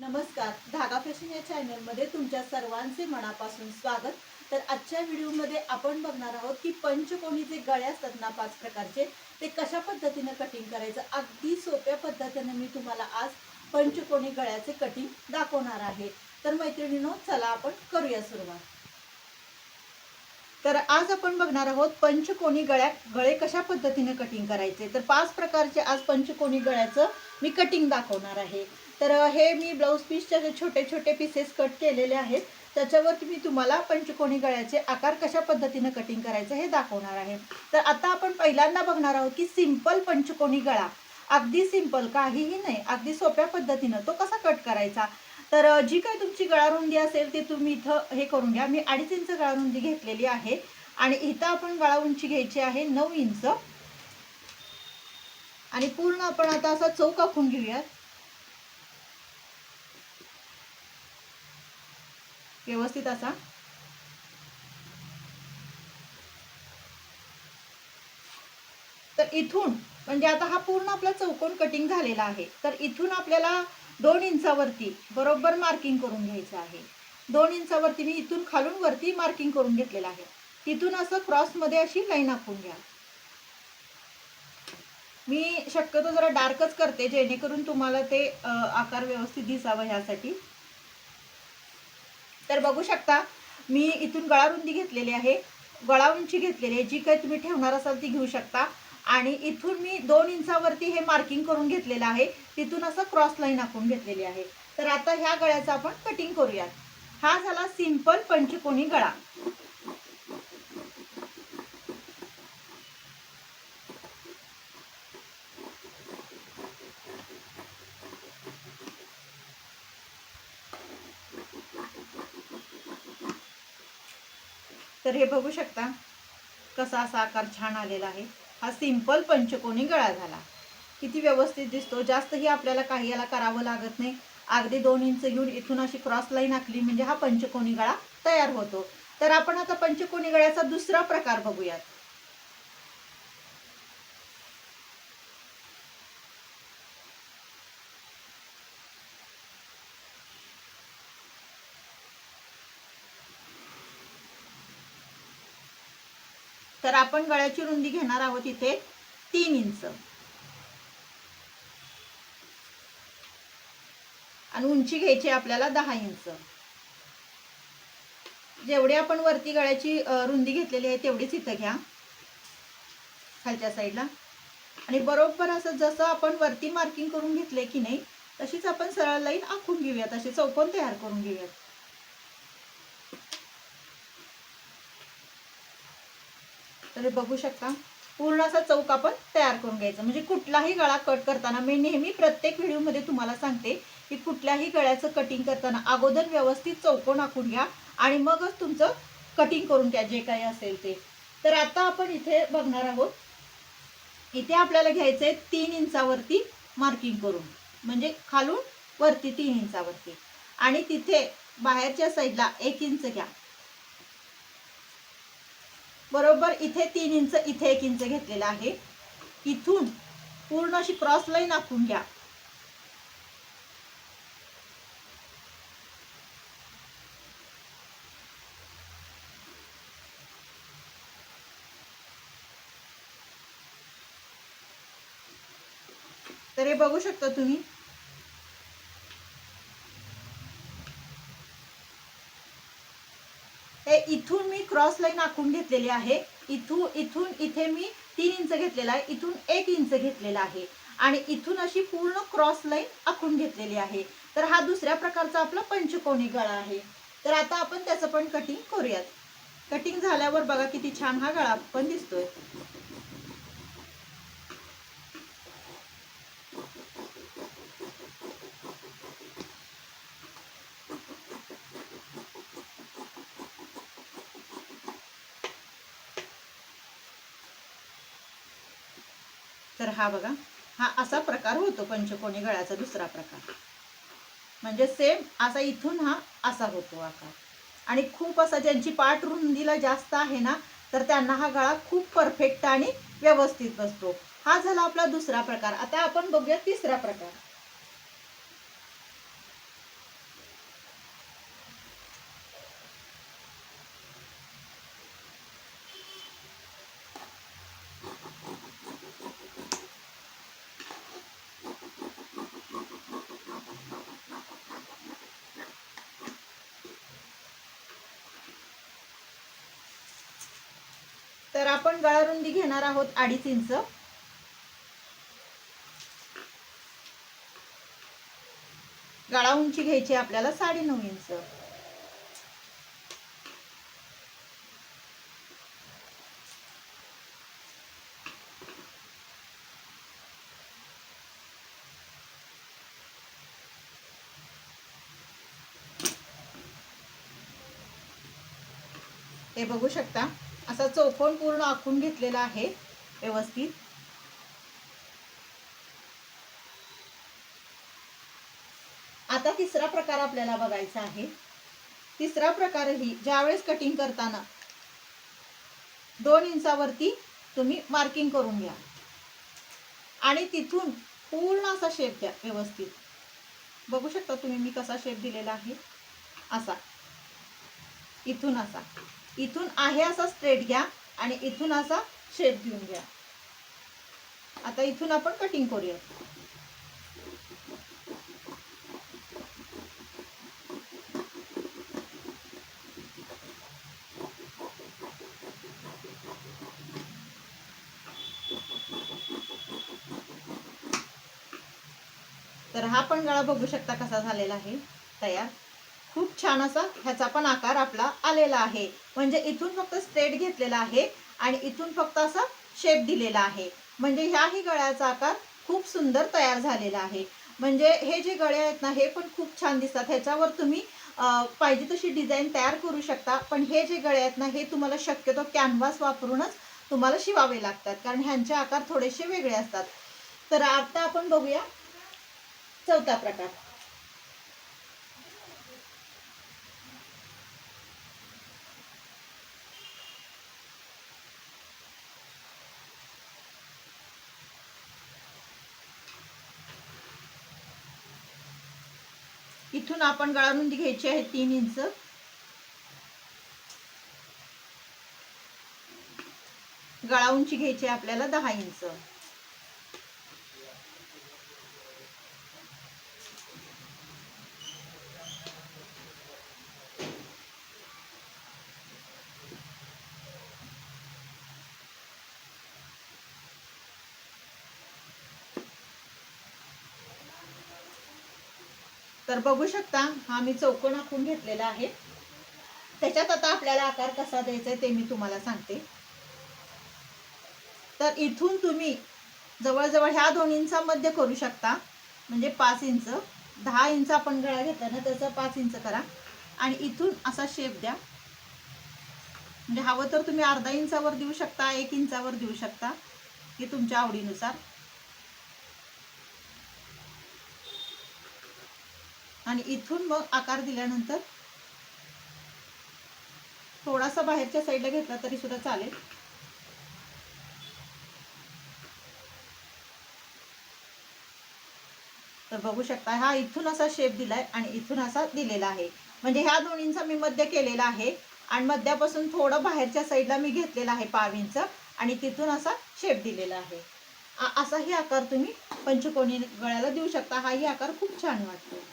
नमस्कार धागा फॅशन या चॅनलमध्ये तुमच्या सर्वांचे मनापासून स्वागत. तर आजच्या व्हिडिओमध्ये आपण बघणार आहोत की पंचकोणी जे गळे असतात ना पाच प्रकारचे ते कशा पद्धतीनं कटिंग करायचं? अगदी सोप्या पद्धतीने मी तुम्हाला आज पंचकोणी गळ्याचे कटिंग दाखवणार आहे. तर मैत्रिणीनो चला आपण करूया सुरुवात. तर आज आपण बघणार आहोत पंचकोणी गळ्या गळे कशा पद्धतीने कटिंग करायचे? तर पाच प्रकारचे आज पंचकोणी गळ्याचं मी कटिंग दाखवणार आहे. तर हे मी ब्लाऊज पीसच्या जे छोटे छोटे पीसेस कट केलेले आहेत. त्याच्यावरती मी तुम्हाला पंचकोनी गळ्याचे आकार कशा पद्धतीनं कटिंग करायचं हे दाखवणार आहे. तर आता आपण पहिल्यांदा बघणार आहोत की सिंपल पंचकोनी गळा अगदी सिंपल काहीही नाही अगदी सोप्या पद्धतीनं तो कसा कट करायचा? तर जी काही तुमची गळा रुंदी असेल ती तुम्ही इथं हे करून घ्या. मी अडीच इंच गळा रुंदी घेतलेली आहे आणि इथं आपण गळा उंची घ्यायची आहे नऊ इंच. आणि पूर्ण आपण आता असा चौक आखून घेऊयात. व्यवस्थित असा. तर इथून म्हणजे आता हा पूर्ण आपला चौकोन कटिंग झालेला आहे. तर इथून आपल्याला दोन इंचावरती बरोबर मार्किंग करून घ्यायचं आहे. दोन इंचावरती मी इथून खालून वरती मार्किंग करून घेतलेलं आहे. तिथून असं क्रॉसमध्ये अशी लाईन आखून घ्या. मी शक्यतो जरा डार्कच करते जेणेकरून तुम्हाला ते आकार व्यवस्थित दिसावं ह्यासाठी. तर बघू शकता मी इथून गळा रुंदी घेतलेली आहे. गळा उंची घेतलेली आहे. जी काही तुम्ही ठेवणार असाल ती घेऊ शकता. आणि इथून मी दोन इंचावरती हे मार्किंग करून घेतलेलं आहे. तिथून असं क्रॉस लाईन आखून घेतलेली आहे. तर आता ह्या गळ्याचं आपण कटिंग करूयात. हा झाला सिंपल पंचकोनी गळा. तर हे बघू शकता कसा असा आकार छान आलेला आहे. हा सिंपल पंचकोनी गळा झाला. किती व्यवस्थित दिसतो. जास्तही आपल्याला काही याला करावं लागत नाही. अगदी दोन इंच घेऊन इथून अशी क्रॉस लाईन आखली म्हणजे हा पंचकोनी गळा तयार होतो. तर आपण आता पंचकोनी गळ्याचा दुसरा प्रकार बघूयात. तर आपण गळ्याची रुंदी घेणार आहोत इथे तीन इंच. आणि उंची घ्यायची आहे आपल्याला दहा इंच. जेवढी आपण वरती गळ्याची रुंदी घेतलेली आहे तेवढीच इथं घ्या. खालच्या साईडला. आणि बरोबर असं जसं आपण वरती मार्किंग करून घेतले की नाही तशीच आपण सरळ लाईन आखून घेऊयात असे चौकोन तयार करून घेऊयात. तर बघू शकता. पूर्ण असा चौक आपण तयार करून घ्यायचा. म्हणजे कुठलाही गळा कट करताना मी नेहमी प्रत्येक व्हिडिओमध्ये तुम्हाला सांगते की कुठल्याही गळ्याचं कटिंग करताना अगोदर व्यवस्थित चौकोन आखून घ्या आणि मगच तुमचं कटिंग करून घ्या जे काही असेल ते. तर आता आपण इथे बघणार आहोत. इथे आपल्याला घ्यायचं आहे तीन इंचावरती मार्किंग करून. म्हणजे खालून वरती तीन इंचावरती. आणि तिथे बाहेरच्या साईडला एक इंच घ्या. बरोबर इथे तीन इंच इथे एक इंच घेतलेला आहे. इथून पूर्ण अशी क्रॉस लाईन आखून घ्या. तर हे बघू शकता तुम्ही हे इथून मी क्रॉस लाईन आखून घेतलेली आहे. इथून इथून इथे मी तीन इंच घेतलेला आहे. इथून एक इंच घेतलेला आहे. आणि इथून अशी पूर्ण क्रॉस लाईन आखून घेतलेली आहे. तर हा दुसऱ्या प्रकारचा आपला पंचकोनी गळा आहे. तर आता आपण त्याचं पण कटिंग करूयात. कटिंग झाल्यावर बघा किती छान हा गळा पण दिसतोय. तर हा बघा हा असा प्रकार होतो पंचकोनी गळ्याचा दुसरा प्रकार. म्हणजे सेम असा इथून हा असा होतो आकार. आणि खूप असा ज्यांची पाठ रुंदीला जास्त आहे ना तर त्यांना हा गळा खूप परफेक्ट आणि व्यवस्थित बसतो. हा झाला आपला दुसरा प्रकार. आता आपण बघूया तिसरा प्रकार. तर आपण गळारुंदी घेणार आहोत अडीच इंच. गळा उंची घ्यायची आपल्याला आपल्याला साडेनऊ इंच. हे बघू शकता. असा चौकोन पूर्ण आखून घेतलेला आहे व्यवस्थित. आता तिसरा प्रकार आपल्याला बघायचा आहे. तिसरा प्रकारही ज्यावेळेस कटिंग करताना दोन इंचावरती तुम्ही मार्किंग करून घ्या. आणि तिथून पूर्ण असा शेप द्या व्यवस्थित. बघू शकता तुम्ही मी कसा शेप दिलेला आहे? असा. इथून असा. इथून आहे असा स्ट्रेट घ्या आणि इथून असा शेप घेऊन घ्या. आता इथून आपण कटिंग करूया. तर हा पण गळा बघू शकता कसा झालेला आहे. तयार. खूप छान असा ह्याचा पण आकार आपला आलेला आहे. म्हणजे इथून फक्त स्ट्रेट घेतलेला आहे आणि इथून फक्त असा शेप दिलेला आहे. म्हणजे ह्याही गळ्याचा आकार खूप सुंदर तयार झालेला आहे. म्हणजे हे जे गळे आहेत ना हे पण खूप छान दिसतात. ह्याच्यावर तुम्ही पाहिजे तशी डिझाईन तयार करू शकता. पण हे जे गळे आहेत ना हे तुम्हाला शक्यतो कॅनव्हास वापरूनच तुम्हाला शिवावे लागतात. कारण ह्यांचे आकार थोडेसे वेगळे असतात. तर आता आपण बघूया चौथा प्रकार. इथून आपण गळारुंदी घ्यायची आहे तीन इंच. गळा उंची घ्यायची आहे आपल्याला दहा इंच. तर बघू शकता हा मी चौकोन आखून घेतलेला आहे. त्याच्यात आता आपल्याला आकार कसा द्यायचा आहे ते मी तुम्हाला सांगते. तर इथून तुम्ही जवळजवळ ह्या दोन इंचामध्ये करू शकता. म्हणजे पाच इंच दहा इंच आपण गळा घेतला ना त्याचं पाच इंच करा. आणि इथून असा शेप द्या. म्हणजे हवं तर तुम्ही अर्धा इंचावर देऊ शकता एक इंचावर देऊ शकता हे तुमच्या आवडीनुसार. आणि इथून मग आकार दिल्यानंतर थोडासा बाहेरच्या साईडला घेतला तरी सुद्धा चालेल. तर बघू शकता हा इथून असा शेप दिलाय आणि इथून असा दिलेला आहे. म्हणजे ह्या दोन्हींचा मी मध्य केलेला आहे आणि मध्यापासून थोडं बाहेरच्या साईडला मी घेतलेला आहे पावींच आणि तिथून असा शेप दिलेला आहे. असाही आकार तुम्ही पंचकोनी गळ्याला देऊ शकता. हाही आकार खूप छान वाटतो.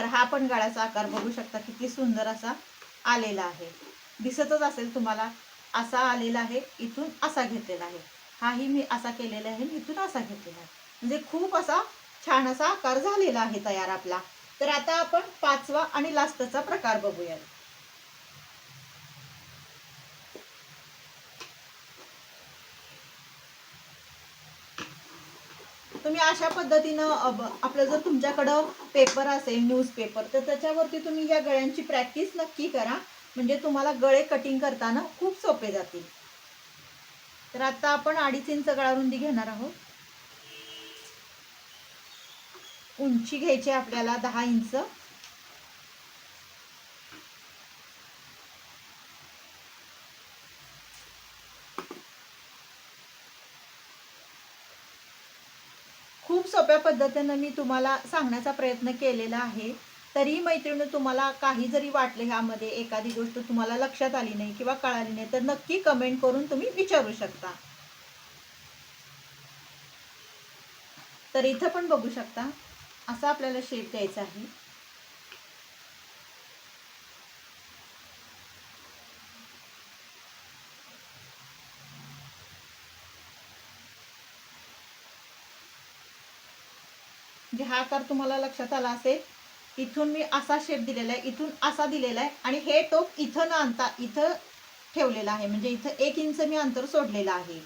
तर हा पण गळ्याचा आकार बघू शकता किती सुंदर असा आलेला आहे. दिसतच असेल तुम्हाला असा आलेला आहे इथून असा घेतलेला आहे. हाही मी असा केलेला आहे इथून असा घेतलेला आहे. म्हणजे खूप असा छान असा आकार झालेला आहे तयार आपला. तर आता आपण पाचवा आणि लास्टचा प्रकार बघूया तुम्ही अशा पद्धतीनं आपलं जर तुमच्याकडं पेपर असेल न्यूजपेपर तर त्याच्यावरती तुम्ही या गळ्यांची प्रॅक्टिस नक्की करा. म्हणजे तुम्हाला गळे कटिंग करताना खूप सोपे जातील. तर आता आपण अडीच इंच गळारुंदी घेणार आहोत. उंची घ्यायची आहे आपल्याला दहा इंच खूप सोप्या पद्धतीनं मी तुम्हाला सांगण्याचा प्रयत्न केलेला आहे. तरी मैत्रिणी तुम्हाला काही जरी वाटले ह्यामध्ये एखादी गोष्ट तुम्हाला लक्षात आली नाही किंवा कळाली नाही तर नक्की कमेंट करून तुम्ही विचारू शकता. तर इथं पण बघू शकता असा आपल्याला शेप द्यायचा आहे. म्हणजे हा आकार तुम्हाला लक्षात आला असेल इथून मी असा शेप दिलेला आहे इथून असा दिलेला आहे आणि हे टोक इथं न आणता इथं ठेवलेलं आहे. म्हणजे इथं एक इंच मी अंतर सोडलेलं आहे.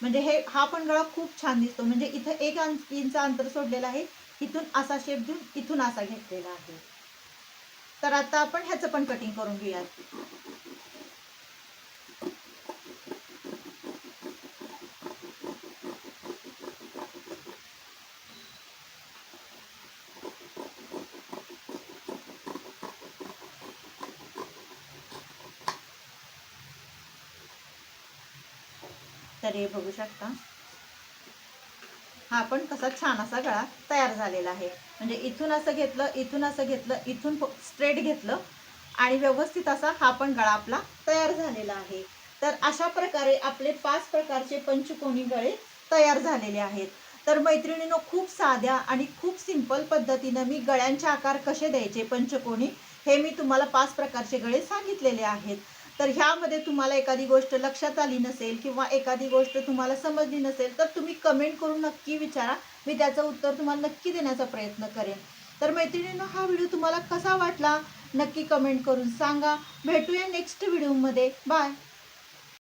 म्हणजे हे हा पण गळा खूप छान दिसतो. म्हणजे इथं एक इंच अंतर सोडलेलं आहे इथून असा शेप देऊन इथून असा घेतलेला आहे. तर आता आपण ह्याचं पण कटिंग करून घेऊयात. तर हे बघू शकता. हा पण कसा छान असा गळा तयार झालेला आहे. म्हणजे इथून असं घेतलं इथून असं घेतलं इथून स्ट्रेट घेतलं आणि व्यवस्थित असा हा पण गळा आपला तयार झालेला आहे. तर अशा प्रकारे आपले पाच प्रकारचे पंचकोनी गळे तयार झालेले आहेत. तर मैत्रिणीनं खूप साध्या आणि खूप सिंपल पद्धतीनं मी गळ्यांचे आकार कसे द्यायचे पंचकोनी हे मी तुम्हाला पाच प्रकारचे गळे सांगितलेले आहेत. तर ह्यामध्ये तुम्हाला एखादी गोष्ट लक्षात आली नसेल किंवा एखादी गोष्ट तुम्हाला समजली नसेल तर तुम्ही कमेंट करून नक्की विचारा. मी त्याचं उत्तर तुम्हाला नक्की देण्याचा प्रयत्न करेन. तर मैत्रिणींनो हा व्हिडिओ तुम्हाला कसा वाटला? नक्की कमेंट करून सांगा. भेटूया नेक्स्ट व्हिडिओमध्ये बाय